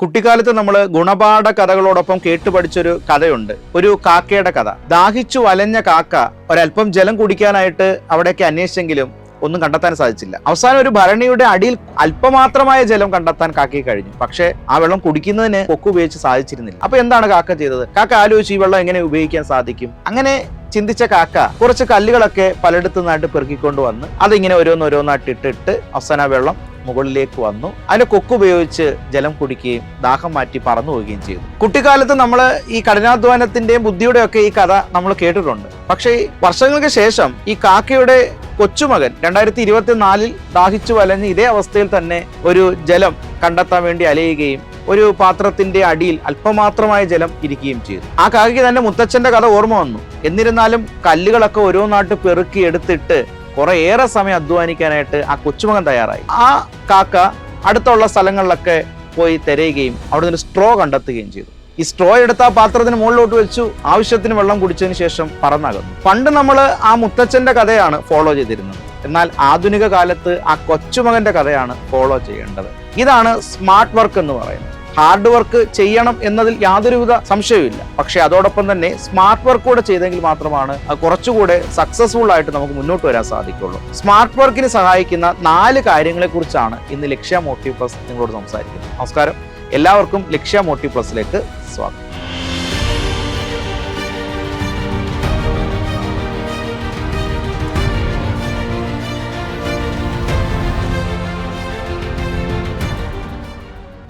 കുട്ടിക്കാലത്ത് നമ്മൾ ഗുണപാഠ കഥകളോടൊപ്പം കേട്ടു പഠിച്ചൊരു കഥയുണ്ട്. ഒരു കാക്കയുടെ കഥ. ദാഹിച്ചു വലഞ്ഞ കാക്ക ഒരല്പം ജലം കുടിക്കാനായിട്ട് അവിടേക്ക് അന്വേഷിച്ചെങ്കിലും ഒന്നും കണ്ടെത്താൻ സാധിച്ചില്ല. അവസാനം ഒരു ഭരണിയുടെ അടിയിൽ അല്പമാത്രമായ ജലം കണ്ടെത്താൻ കാക്കയെ കഴിഞ്ഞു. പക്ഷേ ആ വെള്ളം കുടിക്കുന്നതിന് കൊക്ക് ഉപയോഗിച്ച് സാധിച്ചിരുന്നില്ല. അപ്പൊ എന്താണ് കാക്ക ചെയ്തത്? കാക്ക ആലോചിച്ച് ഈ വെള്ളം എങ്ങനെ ഉപയോഗിക്കാൻ സാധിക്കും? അങ്ങനെ ചിന്തിച്ച കാക്ക കുറച്ച് കല്ലുകളൊക്കെ പലയിടത്തു നിന്നായിട്ട് പെറുക്കിക്കൊണ്ട് വന്ന് അതിങ്ങനെ ഓരോന്നോരോന്നായിട്ട് ഇട്ടിട്ട് അവസാന വെള്ളം മുകളിലേക്ക് വന്നു. അതിന്റെ കൊക്ക് ഉപയോഗിച്ച് ജലം കുടിക്കുകയും ദാഹം മാറ്റി പറന്നു പോവുകയും ചെയ്തു. കുട്ടിക്കാലത്ത് നമ്മൾ ഈ കഠിനാധ്വാനത്തിന്റെയും ബുദ്ധിയുടെയും ഒക്കെ ഈ കഥ നമ്മൾ കേട്ടിട്ടുണ്ട്. പക്ഷേ വർഷങ്ങൾക്ക് ശേഷം ഈ കാക്കയുടെ കൊച്ചുമകൻ രണ്ടായിരത്തി ഇരുപത്തിനാലിൽ ദാഹിച്ചു വലഞ്ഞ് ഇതേ അവസ്ഥയിൽ തന്നെ ഒരു ജലം കണ്ടെത്താൻ വേണ്ടി അലയുകയും ഒരു പാത്രത്തിന്റെ അടിയിൽ അല്പമാത്രമായ ജലം ഇരിക്കുകയും ചെയ്തു. ആ കാക്കയ്ക്ക് തന്നെ മുത്തച്ഛന്റെ കഥ ഓർമ്മ വന്നു. എന്നിരുന്നാലും കല്ലുകളൊക്കെ ഓരോ നാട്ട് പെറുക്കി എടുത്തിട്ട് കുറെ ഏറെ സമയം അധ്വാനിക്കാനായിട്ട് ആ കൊച്ചുമകൻ തയ്യാറായി. ആ കാക്ക അടുത്തുള്ള സ്ഥലങ്ങളിലൊക്കെ പോയി തിരയുകയും അവിടെ നിന്ന് സ്ട്രോ കണ്ടെത്തുകയും ചെയ്തു. ഈ സ്ട്രോ എടുത്ത ആ പാത്രത്തിന് മുകളിലോട്ട് വെച്ചു ആവശ്യത്തിന് വെള്ളം കുടിച്ചതിന് ശേഷം പറന്നകന്നു. പണ്ട് നമ്മൾ ആ മുത്തച്ഛന്റെ കഥയാണ് ഫോളോ ചെയ്തിരുന്നത്. എന്നാൽ ആധുനിക കാലത്ത് ആ കൊച്ചുമകന്റെ കഥയാണ് ഫോളോ ചെയ്യേണ്ടത്. ഇതാണ് സ്മാർട്ട് വർക്ക് എന്ന് പറയുന്നത്. ഹാർഡ് വർക്ക് ചെയ്യണം എന്നതിൽ യാതൊരുവിധ സംശയവുമില്ല. പക്ഷേ അതോടൊപ്പം തന്നെ സ്മാർട്ട് വർക്ക് കൂടെ ചെയ്തെങ്കിൽ മാത്രമാണ് കുറച്ചുകൂടെ സക്സസ്ഫുൾ ആയിട്ട് നമുക്ക് മുന്നോട്ട് വരാൻ സാധിക്കുള്ളൂ. സ്മാർട്ട് വർക്കിന് സഹായിക്കുന്ന നാല് കാര്യങ്ങളെ കുറിച്ചാണ് ഇന്ന് ലക്ഷ്യ മോട്ടീവ് പ്ലസ് നിങ്ങളോട് സംസാരിക്കുന്നത്. നമസ്കാരം. എല്ലാവർക്കും ലക്ഷ്യ മോട്ടീവ് പ്ലസിലേക്ക് സ്വാഗതം.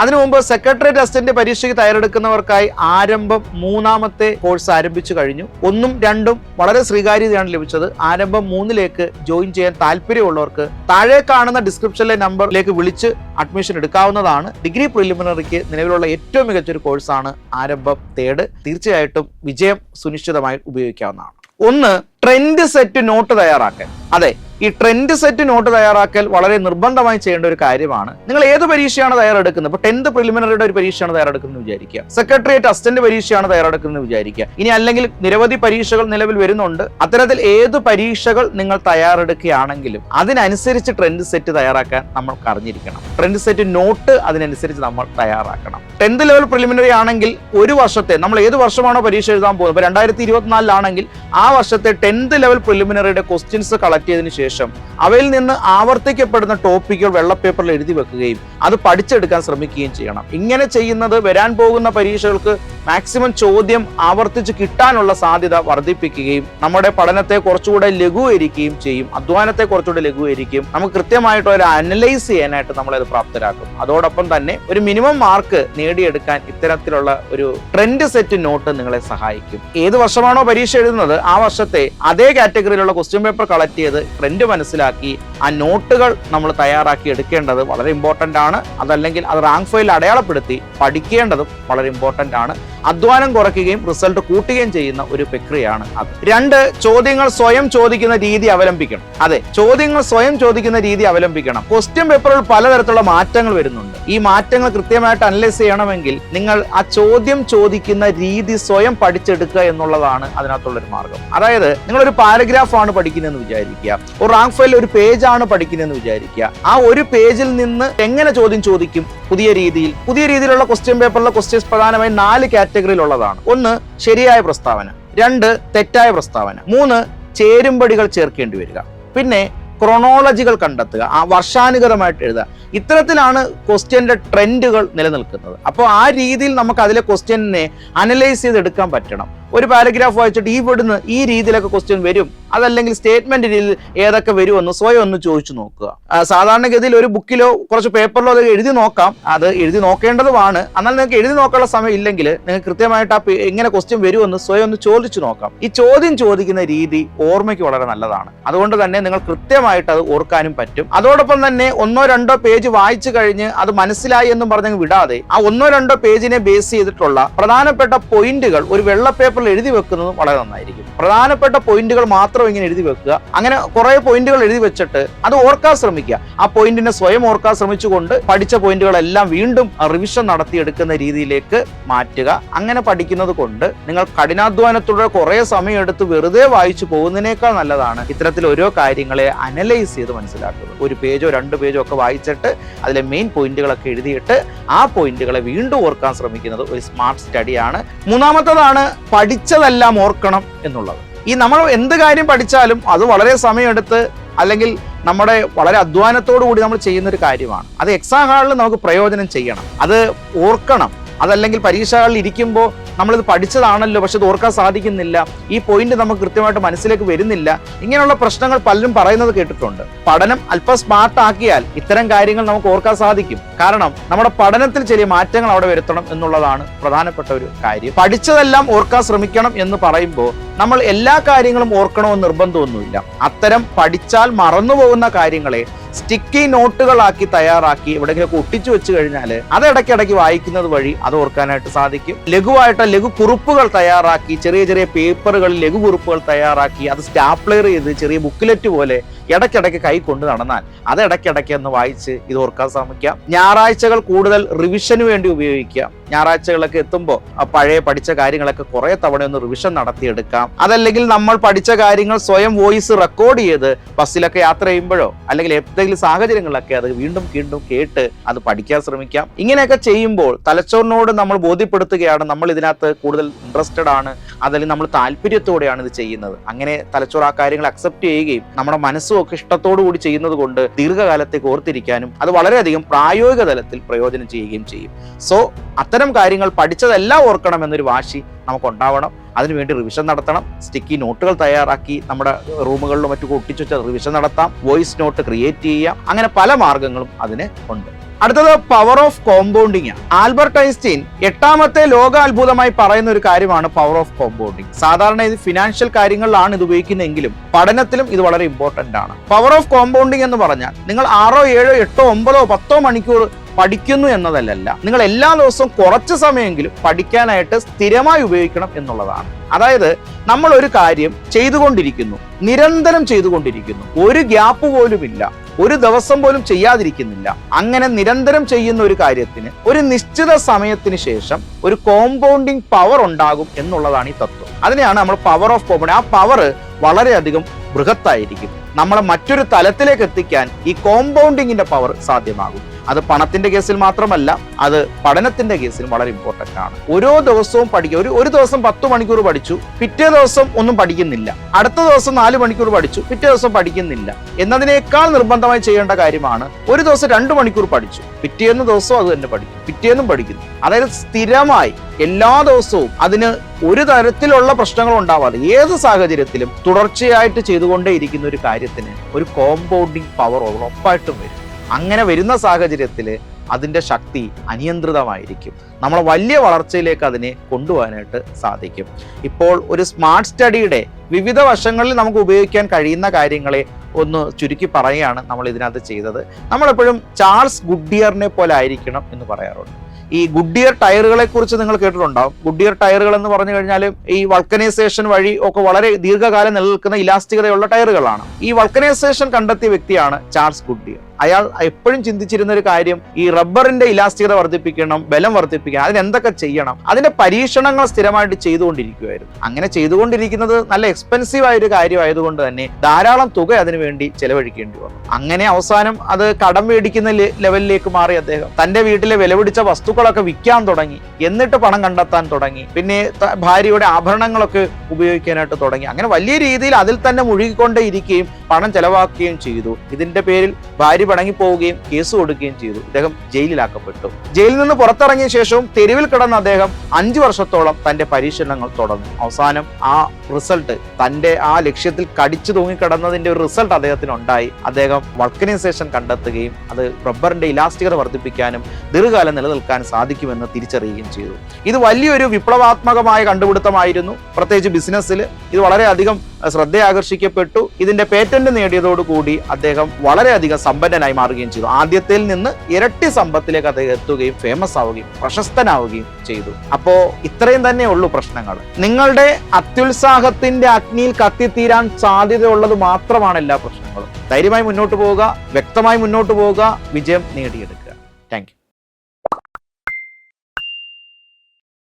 അതിനു മുമ്പ് സെക്രട്ടേറിയറ്റ് അസിസ്റ്റന്റ് പരീക്ഷയ്ക്ക് തയ്യാറെടുക്കുന്നവർക്കായി ആരംഭം മൂന്നാമത്തെ കോഴ്സ് ആരംഭിച്ചു കഴിഞ്ഞു. ഒന്നും രണ്ടും വളരെ സ്വീകാര്യതയാണ് ലഭിച്ചത്. ആരംഭം മൂന്നിലേക്ക് ജോയിൻ ചെയ്യാൻ താല്പര്യമുള്ളവർക്ക് താഴെ കാണുന്ന ഡിസ്ക്രിപ്ഷനിലെ നമ്പറിലേക്ക് വിളിച്ച് അഡ്മിഷൻ എടുക്കാവുന്നതാണ്. ഡിഗ്രി പ്രിലിമിനറിക്ക് നിലവിലുള്ള ഏറ്റവും മികച്ചൊരു കോഴ്സാണ് ആരംഭം തേട് തീർച്ചയായിട്ടും വിജയം സുനിശ്ചിതമായി ഉപയോഗിക്കാവുന്നതാണ്. ഒന്ന് ട്രെൻഡ് സെറ്റ് നോട്ട് തയ്യാറാക്കൽ. അതെ ഈ ട്രെൻഡ് സെറ്റ് നോട്ട് തയ്യാറാക്കൽ വളരെ നിർബന്ധമായി ചെയ്യേണ്ട ഒരു കാര്യമാണ്. നിങ്ങൾ ഏത് പരീക്ഷയാണ് തയ്യാറെടുക്കുന്നത്? ഇപ്പൊ ടെൻത്ത് പ്രിലിമിനറിയുടെ ഒരു പരീക്ഷയാണ് തയ്യാറെടുക്കുന്നത് വിചാരിക്കുക. സെക്രട്ടേറിയറ്റ് അസിസ്റ്റന്റ് പരീക്ഷയാണ് തയ്യാറെടുക്കുന്നത് വിചാരിക്കുക. ഇനി അല്ലെങ്കിൽ നിരവധി പരീക്ഷകൾ നിലവിൽ വരുന്നുണ്ട്. അത്തരത്തിൽ ഏത് പരീക്ഷകൾ നിങ്ങൾ തയ്യാറെടുക്കുകയാണെങ്കിലും അതിനനുസരിച്ച് ട്രെൻഡ് സെറ്റ് തയ്യാറാക്കാൻ നമ്മൾ അറിഞ്ഞിരിക്കണം. ട്രെൻഡ് സെറ്റ് നോട്ട് അതിനനുസരിച്ച് നമ്മൾ തയ്യാറാക്കണം. ടെൻത്ത് ലെവൽ പ്രിലിമിനറി ആണെങ്കിൽ ഒരു വർഷത്തെ നമ്മൾ ഏത് വർഷമാണോ പരീക്ഷ എഴുതാൻ പോകുന്നത്? ഇപ്പൊ രണ്ടായിരത്തി ഇരുപത്തിനാലിലാണെങ്കിൽ ആ വർഷത്തെ ടെൻത്ത് ലെവൽ പ്രിലിമിനറിയുടെ ക്വസ്റ്റ്യൻസ് കളക്ട് ചെയ്തതിനു ശേഷം അവയിൽ നിന്ന് ആവർത്തിക്കപ്പെടുന്ന ടോപ്പിക്കുകൾ വെള്ളപ്പേപ്പറിൽ എഴുതി വെക്കുകയും അത് പഠിച്ചെടുക്കാൻ ശ്രമിക്കുകയും ചെയ്യണം. ഇങ്ങനെ ചെയ്യുന്നത് വരാൻ പോകുന്ന പരീക്ഷകൾക്ക് മാക്സിമം ചോദ്യം ആവർത്തിച്ച് കിട്ടാനുള്ള സാധ്യത വർദ്ധിപ്പിക്കുകയും നമ്മുടെ പഠനത്തെ കുറച്ചുകൂടെ ലഘൂകരിക്കുകയും ചെയ്യും. അധ്വാനത്തെ കുറച്ചുകൂടെ ലഘൂകരിക്കും നമുക്ക് കൃത്യമായിട്ട് ഒരു അനലൈസ് ചെയ്യാനായിട്ട് നമ്മളത് പ്രാപ്തരാക്കും. അതോടൊപ്പം തന്നെ ഒരു മിനിമം മാർക്ക് നേടിയെടുക്കാൻ ഇത്തരത്തിലുള്ള ഒരു ട്രെൻഡ് സെറ്റ് നോട്ട് നിങ്ങളെ സഹായിക്കും. ഏത് വർഷമാണോ പരീക്ഷ എഴുതുന്നത് ആ വർഷത്തെ അതേ കാറ്റഗറിയിലുള്ള ക്വസ്റ്റ്യൻ പേപ്പർ കളക്ട് ചെയ്ത് ട്രെൻഡ് മനസ്സിലാക്കി ആ നോട്ടുകൾ നമ്മൾ തയ്യാറാക്കി എടുക്കേണ്ടത് വളരെ ഇമ്പോർട്ടന്റ് ആണ്. അതല്ലെങ്കിൽ അത് റാങ്ക് ഫയൽ അടയാളപ്പെടുത്തി പഠിക്കേണ്ടതും വളരെ ഇമ്പോർട്ടന്റ് ആണ്. അധ്വാനം കുറയ്ക്കുകയും റിസൾട്ട് കൂട്ടുകയും ചെയ്യുന്ന ഒരു പ്രക്രിയയാണ് അത്. രണ്ട് ചോദ്യങ്ങൾ സ്വയം ചോദിക്കുന്ന രീതി അവലംബിക്കണം. അതെ ചോദ്യങ്ങൾ സ്വയം ചോദിക്കുന്ന രീതി അവലംബിക്കണം. ക്വസ്റ്റ്യൻ പേപ്പറിൽ പലതരത്തിലുള്ള മാറ്റങ്ങൾ വരുന്നുണ്ട്. ഈ മാറ്റങ്ങൾ കൃത്യമായിട്ട് അനലൈസ് ചെയ്യണമെങ്കിൽ നിങ്ങൾ ആ ചോദ്യം ചോദിക്കുന്ന രീതി സ്വയം പഠിച്ചെടുക്കുക എന്നുള്ളതാണ് അതിനകത്തുള്ള ഒരു മാർഗം. അതായത് നിങ്ങൾ ഒരു പാരഗ്രാഫ് ആണ് പഠിക്കുന്നതെന്ന് വിചാരിക്കുക. ഒരു റാങ്ക് ഫയൽ ഒരു പേജാണ് പഠിക്കുന്നതെന്ന് വിചാരിക്കുക. ആ ഒരു പേജിൽ നിന്ന് എങ്ങനെ ചോദ്യം ചോദിക്കും? പുതിയ രീതിയിൽ പുതിയ രീതിയിലുള്ള ക്വസ്റ്റ്യൻ പേപ്പറിലെ ക്വസ്റ്റ്യൻസ് പ്രധാനമായും നാല് കാറ്റഗറിയിലുള്ളതാണ് ഒന്ന് ശരിയായ പ്രസ്താവന. രണ്ട് തെറ്റായ പ്രസ്താവന. മൂന്ന് ചേരുംപടികൾ ചേർക്കേണ്ടി വരിക. പിന്നെ ക്രൊണോളജികൾ കണ്ടെത്തുക. ആ വർഷാനുഗതമായിട്ട് എഴുതുക. ഇത്തരത്തിലാണ് ക്വസ്റ്റ്യന്റെ ട്രെൻഡുകൾ നിലനിൽക്കുന്നത്. അപ്പോൾ ആ രീതിയിൽ നമുക്ക് അതിലെ ക്വസ്റ്റ്യനെ അനലൈസ് ചെയ്തെടുക്കാൻ പറ്റണം. ഒരു പാരഗ്രാഫ് വായിച്ചിട്ട് ഇവിടുന്ന് ഈ രീതിയിലൊക്കെ ക്വസ്റ്റ്യൻ വരും. അതല്ലെങ്കിൽ സ്റ്റേറ്റ്മെന്റ് രീതിയിൽ ഏതൊക്കെ വരുമെന്ന് സ്വയം ഒന്ന് ചോദിച്ചു നോക്കുക. സാധാരണഗതിയിൽ ഒരു ബുക്കിലോ കുറച്ച് പേപ്പറിലോ അത് എഴുതി നോക്കാം. അത് എഴുതി നോക്കേണ്ടതുമാണ്. എന്നാൽ നിങ്ങൾക്ക് എഴുതി നോക്കാനുള്ള സമയം ഇല്ലെങ്കിൽ നിങ്ങൾക്ക് കൃത്യമായിട്ട് ആ എങ്ങനെ ക്വസ്റ്റ്യൻ വരുമെന്ന് സ്വയം ഒന്ന് ചോദിച്ചു നോക്കാം. ഈ ചോദ്യം ചോദിക്കുന്ന രീതി ഓർമ്മയ്ക്ക് വളരെ നല്ലതാണ്. അതുകൊണ്ട് തന്നെ നിങ്ങൾ കൃത്യമായിട്ട് അത് ഓർക്കാനും പറ്റും. അതോടൊപ്പം തന്നെ ഒന്നോ രണ്ടോ വായിച്ചു കഴിഞ്ഞ് അത് മനസ്സിലായി എന്നും പറഞ്ഞ് വിടാതെ ആ ഒന്നോ രണ്ടോ പേജിനെ ബേസ് ചെയ്തിട്ടുള്ള പ്രധാനപ്പെട്ട പോയിന്റുകൾ ഒരു വെള്ള പേപ്പറിൽ എഴുതി വെക്കുന്നതും വളരെ നന്നായിരിക്കും. പ്രധാനപ്പെട്ട പോയിന്റുകൾ മാത്രം ഇങ്ങനെ എഴുതി വെക്കുക. അങ്ങനെ കുറെ പോയിന്റുകൾ എഴുതി വെച്ചിട്ട് അത് ഓർക്കാൻ ശ്രമിക്കുക. ആ പോയിന്റിനെ സ്വയം ഓർക്കാൻ ശ്രമിച്ചുകൊണ്ട് പഠിച്ച പോയിന്റുകളെല്ലാം വീണ്ടും റിവിഷൻ നടത്തിയെടുക്കുന്ന രീതിയിലേക്ക് മാറ്റുക. അങ്ങനെ പഠിക്കുന്നത് കൊണ്ട് നിങ്ങൾ കഠിനാധ്വാനത്തോടെ കുറെ സമയം എടുത്ത് വെറുതെ വായിച്ചു പോകുന്നതിനേക്കാൾ നല്ലതാണ് ഇത്തരത്തിൽ ഓരോ കാര്യങ്ങളെ അനലൈസ് ചെയ്ത് മനസ്സിലാക്കുക. ഒരു പേജോ രണ്ട് പേജോ ഒക്കെ വായിച്ചിട്ട് അതിലെ മെയിൻ പോയിന്റുകളൊക്കെ എഴുതിയിട്ട് ആ പോയിന്റുകളെ വീണ്ടും ഓർക്കാൻ ശ്രമിക്കുന്നത് ഒരു സ്മാർട്ട് സ്റ്റഡിയാണ് മൂന്നാമത്തതാണ് പഠിച്ചതെല്ലാം ഓർക്കണം എന്നുള്ളത്. ഈ നമ്മൾ എന്ത് കാര്യം പഠിച്ചാലും അത് വളരെ സമയമെടുത്ത് അല്ലെങ്കിൽ നമ്മുടെ വളരെ അധ്വാനത്തോടു കൂടി നമ്മൾ ചെയ്യുന്ന ഒരു കാര്യമാണ്. അത് എക്സാം ഹാളിൽ നമുക്ക് പ്രയോജനം ചെയ്യണം. അത് ഓർക്കണം. അതല്ലെങ്കിൽ പരീക്ഷകളിൽ ഇരിക്കുമ്പോൾ നമ്മളിത് പഠിച്ചതാണല്ലോ പക്ഷെ ഓർക്കാൻ സാധിക്കുന്നില്ല. ഈ പോയിന്റ് നമുക്ക് കൃത്യമായിട്ട് മനസ്സിലേക്ക് വരുന്നില്ല. ഇങ്ങനെയുള്ള പ്രശ്നങ്ങൾ പലരും പറയുന്നത് കേട്ടിട്ടുണ്ട്. പഠനം അല്പം സ്മാർട്ട് ആക്കിയാൽ ഇത്തരം കാര്യങ്ങൾ നമുക്ക് ഓർക്കാൻ സാധിക്കും. കാരണം നമ്മുടെ പഠനത്തിൽ ചെറിയ മാറ്റങ്ങൾ അവിടെ വരുത്തണം എന്നുള്ളതാണ് പ്രധാനപ്പെട്ട ഒരു കാര്യം. പഠിച്ചതെല്ലാം ഓർക്കാൻ ശ്രമിക്കണം എന്ന് പറയുമ്പോൾ നമ്മൾ എല്ലാ കാര്യങ്ങളും ഓർക്കണമെന്ന് നിർബന്ധമൊന്നുമില്ല. അത്തരം പഠിച്ചാൽ മറന്നു പോകുന്ന കാര്യങ്ങളെ സ്റ്റിക്കി നോട്ടുകളാക്കി തയ്യാറാക്കി എവിടെയെങ്കിലുമൊക്കെ ഒട്ടിച്ചു വെച്ച് കഴിഞ്ഞാൽ അത് ഇടയ്ക്കിടയ്ക്ക് വായിക്കുന്നത് വഴി അത് ഓർക്കാനായിട്ട് സാധിക്കും. ലഘുവായിട്ട് ലഘു കുറിപ്പുകൾ തയ്യാറാക്കി ചെറിയ ചെറിയ പേപ്പറുകൾ ലഘു കുറിപ്പുകൾ തയ്യാറാക്കി അത് സ്റ്റാപ്ലെയർ ചെയ്ത് ചെറിയ ബുക്കിലെറ്റ് പോലെ ഇടയ്ക്കിടയ്ക്ക് കൈ കൊണ്ട് നടന്നാൽ അത് ഇടയ്ക്കിടയ്ക്ക് എന്ന് വായിച്ച് ഇത് ഓർക്കാൻ ശ്രമിക്കാം. ഞായറാഴ്ചകൾ കൂടുതൽ റിവിഷന് വേണ്ടി ഉപയോഗിക്കാം ഞായറാഴ്ചകളൊക്കെ എത്തുമ്പോൾ ആ പഴയ പഠിച്ച കാര്യങ്ങളൊക്കെ കുറെ തവണ ഒന്ന് റിവിഷൻ നടത്തിയെടുക്കാം. അതല്ലെങ്കിൽ നമ്മൾ പഠിച്ച കാര്യങ്ങൾ സ്വയം വോയിസ് റെക്കോർഡ് ചെയ്ത് ബസ്സിലൊക്കെ യാത്ര ചെയ്യുമ്പോഴോ അല്ലെങ്കിൽ എന്തെങ്കിലും സാഹചര്യങ്ങളിലൊക്കെ അത് വീണ്ടും വീണ്ടും കേട്ട് അത് പഠിക്കാൻ ശ്രമിക്കാം. ഇങ്ങനെയൊക്കെ ചെയ്യുമ്പോൾ തലച്ചോറിനോട് നമ്മൾ ബോധ്യപ്പെടുത്തുകയാണ് നമ്മൾ ഇതിനകത്ത് കൂടുതൽ ഇൻട്രസ്റ്റഡ് ആണ്. അതല്ലെങ്കിൽ നമ്മൾ താല്പര്യത്തോടെയാണ് ഇത് ചെയ്യുന്നത്. അങ്ങനെ തലച്ചോറ് ആ കാര്യങ്ങൾ അക്സെപ്റ്റ് ചെയ്യുകയും നമ്മുടെ മനസ്സും ഒക്കെ ഇഷ്ടത്തോടു കൂടി ചെയ്യുന്നത് കൊണ്ട് ദീർഘകാലത്തേക്ക് ഓർത്തിരിക്കാനും അത് വളരെയധികം പ്രായോഗിക തലത്തിൽ പ്രയോജനം ചെയ്യുകയും ചെയ്യും. സോ അത്തരം കാര്യങ്ങൾ പഠിച്ചതെല്ലാം ഓർക്കണം എന്നൊരു വാശി നമുക്കുണ്ടാവണം. അതിനുവേണ്ടി റിവിഷൻ നടത്തണം. സ്റ്റിക്കി നോട്ടുകൾ തയ്യാറാക്കി നമ്മുടെ റൂമുകളിലും മറ്റു ഒട്ടിച്ചു റിവിഷൻ നടത്താം. വോയിസ് നോട്ട് ക്രിയേറ്റ് ചെയ്യാം. അങ്ങനെ പല മാർഗങ്ങളും അതിന് ഉണ്ട്. അടുത്തത് power of compounding Albert Einstein എട്ടാമത്തെ ലോക അത്ഭുതമായി പറയുന്ന ഒരു കാര്യമാണ് പവർ ഓഫ് കോമ്പൗണ്ടിങ് സാധാരണ ഇത് ഫിനാൻഷ്യൽ കാര്യങ്ങളിലാണ് ഇത് ഉപയോഗിക്കുന്നതെങ്കിലും പഠനത്തിലും ഇത് വളരെ ഇമ്പോർട്ടന്റ് ആണ്. പവർ ഓഫ് കോമ്പൗണ്ടിങ് എന്ന് പറഞ്ഞാൽ നിങ്ങൾ ആറോ ഏഴോ എട്ടോ ഒമ്പതോ പത്തോ മണിക്കൂർ പഠിക്കുന്നു എന്നതല്ല നിങ്ങൾ എല്ലാ ദിവസവും കുറച്ച് സമയമെങ്കിലും പഠിക്കാനായിട്ട് സ്ഥിരമായി ഉപയോഗിക്കണം എന്നുള്ളതാണ്. അതായത് നമ്മൾ ഒരു കാര്യം ചെയ്തുകൊണ്ടിരിക്കുന്നു നിരന്തരം ചെയ്തുകൊണ്ടിരിക്കുന്നു. ഒരു ഗ്യാപ്പ് പോലുമില്ല. ഒരു ദിവസം പോലും ചെയ്യാതിരിക്കുന്നില്ല. അങ്ങനെ നിരന്തരം ചെയ്യുന്ന ഒരു കാര്യത്തിന് ഒരു നിശ്ചിത സമയത്തിന് ശേഷം ഒരു കോമ്പൗണ്ടിങ് പവർ ഉണ്ടാകും എന്നുള്ളതാണ് ഈ തത്വം. അതിനെയാണ് നമ്മൾ പവർ ഓഫ് കോമ്പൗണ്ട് ആ പവർ വളരെയധികം ബൃഹത്തായിരിക്കും. നമ്മളെ മറ്റൊരു തലത്തിലേക്ക് എത്തിക്കാൻ ഈ കോമ്പൗണ്ടിങ്ങിന്റെ പവർ സാധ്യമാകും. അത് പണത്തിന്റെ കേസിൽ മാത്രമല്ല അത് പഠനത്തിന്റെ കേസിൽ വളരെ ഇമ്പോർട്ടന്റ് ആണ്. ഓരോ ദിവസവും പഠിക്കുക. ഒരു ഒരു ദിവസം പത്ത് മണിക്കൂർ പഠിച്ചു പിറ്റേ ദിവസം ഒന്നും പഠിക്കുന്നില്ല. അടുത്ത ദിവസം നാല് മണിക്കൂർ പഠിച്ചു പിറ്റേ ദിവസം പഠിക്കുന്നില്ല. എന്നതിനേക്കാൾ നിർബന്ധമായി ചെയ്യേണ്ട കാര്യമാണ് ഒരു ദിവസം രണ്ട് മണിക്കൂർ പഠിച്ചു. പിറ്റേന്ന് ദിവസവും അത് തന്നെ പഠിക്കും. പിറ്റേന്നും പഠിക്കുന്നു. അതായത് സ്ഥിരമായി എല്ലാ ദിവസവും അതിന് ഒരു തരത്തിലുള്ള പ്രശ്നങ്ങൾ ഉണ്ടാവാതെ ഏത് സാഹചര്യത്തിലും തുടർച്ചയായിട്ട് ചെയ്തുകൊണ്ടേയിരിക്കുന്ന ഒരു കാര്യത്തിന് ഒരു കോമ്പൗണ്ടിങ് പവർ ഉറപ്പായിട്ടും വരും. അങ്ങനെ വരുന്ന സാഹചര്യത്തിൽ അതിന്റെ ശക്തി അനിയന്ത്രിതമായിരിക്കും. നമ്മളെ വലിയ വളർച്ചയിലേക്ക് അതിനെ കൊണ്ടുപോകാനായിട്ട് സാധിക്കും. ഇപ്പോൾ ഒരു സ്മാർട്ട് സ്റ്റഡിയുടെ വിവിധ വശങ്ങളിൽ നമുക്ക് ഉപയോഗിക്കാൻ കഴിയുന്ന കാര്യങ്ങളെ ഒന്ന് ചുരുക്കി പറയുകയാണ് നമ്മൾ ഇതിനകത്ത് ചെയ്തത്. നമ്മളെപ്പോഴും ചാൾസ് ഗുഡിയറിനെ പോലെ ആയിരിക്കണം എന്ന് പറയാറുണ്ട്. ഈ ഗുഡിയർ ടയറുകളെ കുറിച്ച് നിങ്ങൾ കേട്ടിട്ടുണ്ടാവും. ഗുഡിയർ ടയറുകൾ എന്ന് പറഞ്ഞു കഴിഞ്ഞാൽ ഈ വൾക്കനൈസേഷൻ വഴി ഒക്കെ വളരെ ദീർഘകാലം നിലനിൽക്കുന്ന ഇലാസ്റ്റികതയുള്ള ടയറുകളാണ്. ഈ വൾക്കനൈസേഷൻ കണ്ടെത്തിയ വ്യക്തിയാണ് ചാൾസ് ഗുഡിയർ അയാൾ എപ്പോഴും ചിന്തിച്ചിരുന്ന ഒരു കാര്യം ഈ റബ്ബറിന്റെ ഇലാസ്റ്റികത വർദ്ധിപ്പിക്കണം ബലം വർദ്ധിപ്പിക്കണം അതിനെന്തൊക്കെ ചെയ്യണം അതിന്റെ പരീക്ഷണങ്ങൾ സ്ഥിരമായിട്ട് ചെയ്തുകൊണ്ടിരിക്കുമായിരുന്നു അങ്ങനെ ചെയ്തുകൊണ്ടിരിക്കുന്നത് നല്ല എക്സ്പെൻസീവ് ആയ ഒരു കാര്യമായതുകൊണ്ട് തന്നെ ധാരാളം തുക അതിനുവേണ്ടി ചെലവഴിക്കേണ്ടി വന്നു. അങ്ങനെ അവസാനം അത് കടം മേടിക്കുന്ന ലെവലിലേക്ക് മാറി അദ്ദേഹം തന്റെ വീട്ടിലെ വിലപിടിച്ച വസ്തുക്കളൊക്കെ വിൽക്കാൻ തുടങ്ങി. എന്നിട്ട് പണം കണ്ടെത്താൻ തുടങ്ങി. പിന്നെ ഭാര്യയുടെ ആഭരണങ്ങളൊക്കെ ഉപയോഗിക്കാനായിട്ട് തുടങ്ങി. അങ്ങനെ വലിയ രീതിയിൽ അതിൽ തന്നെ മുഴുകിക്കൊണ്ടേ ഇരിക്കുകയും പണം ചെലവാക്കുകയും ചെയ്തു. ഇതിന്റെ പേരിൽ ഭാര്യ പിണങ്ങി പോവുകയും കേസ് കൊടുക്കുകയും ചെയ്തു. ഇദ്ദേഹം ജയിലിലാക്കപ്പെട്ടു. ജയിലിൽ നിന്ന് പുറത്തിറങ്ങിയ ശേഷവും തെരുവിൽ കിടന്ന അദ്ദേഹം അഞ്ചു വർഷത്തോളം തന്റെ പരീക്ഷണങ്ങൾ തുടർന്നു. അവസാനം ആ റിസൾട്ട് തന്റെ ആ ലക്ഷ്യത്തിൽ കടിച്ചു തൂങ്ങിക്കിടന്നതിന്റെ ഒരു റിസൾട്ട് അദ്ദേഹത്തിന് ഉണ്ടായി അദ്ദേഹം വൾക്കനൈസേഷൻ കണ്ടെത്തുകയും അത് റബ്ബറിന്റെ ഇലാസ്റ്റികത വർദ്ധിപ്പിക്കാനും ദീർഘകാലം നിലനിൽക്കാൻ സാധിക്കുമെന്ന് തിരിച്ചറിയുകയും ചെയ്തു. ഇത് വലിയൊരു വിപ്ലവാത്മകമായ കണ്ടുപിടുത്തമായിരുന്നു. പ്രത്യേകിച്ച് ബിസിനസ്സിൽ ഇത് വളരെയധികം അഹ് ശ്രദ്ധ ആകർഷിക്കപ്പെട്ടു ഇതിന്റെ പേറ്റന്റ് നേടിയതോടുകൂടി അദ്ദേഹം വളരെയധികം സമ്പന്നനായി മാറുകയും ചെയ്തു. ആദ്യത്തിൽ നിന്ന് ഇരട്ടി സമ്പത്തിലേക്ക് അദ്ദേഹം എത്തുകയും ഫേമസ് ആവുകയും പ്രശസ്തനാവുകയും ചെയ്തു. അപ്പോ ഇത്രയും തന്നെ ഉള്ളൂ പ്രശ്നങ്ങൾ. നിങ്ങളുടെ അത്യുത്സാഹത്തിന്റെ അഗ്നിയിൽ കത്തിത്തീരാൻ സാധ്യതയുള്ളത് മാത്രമാണ് എല്ലാ പ്രശ്നങ്ങളും. ധൈര്യമായി മുന്നോട്ട് പോവുക വ്യക്തമായി മുന്നോട്ട് പോവുക വിജയം നേടിയെടുക്കുക. താങ്ക്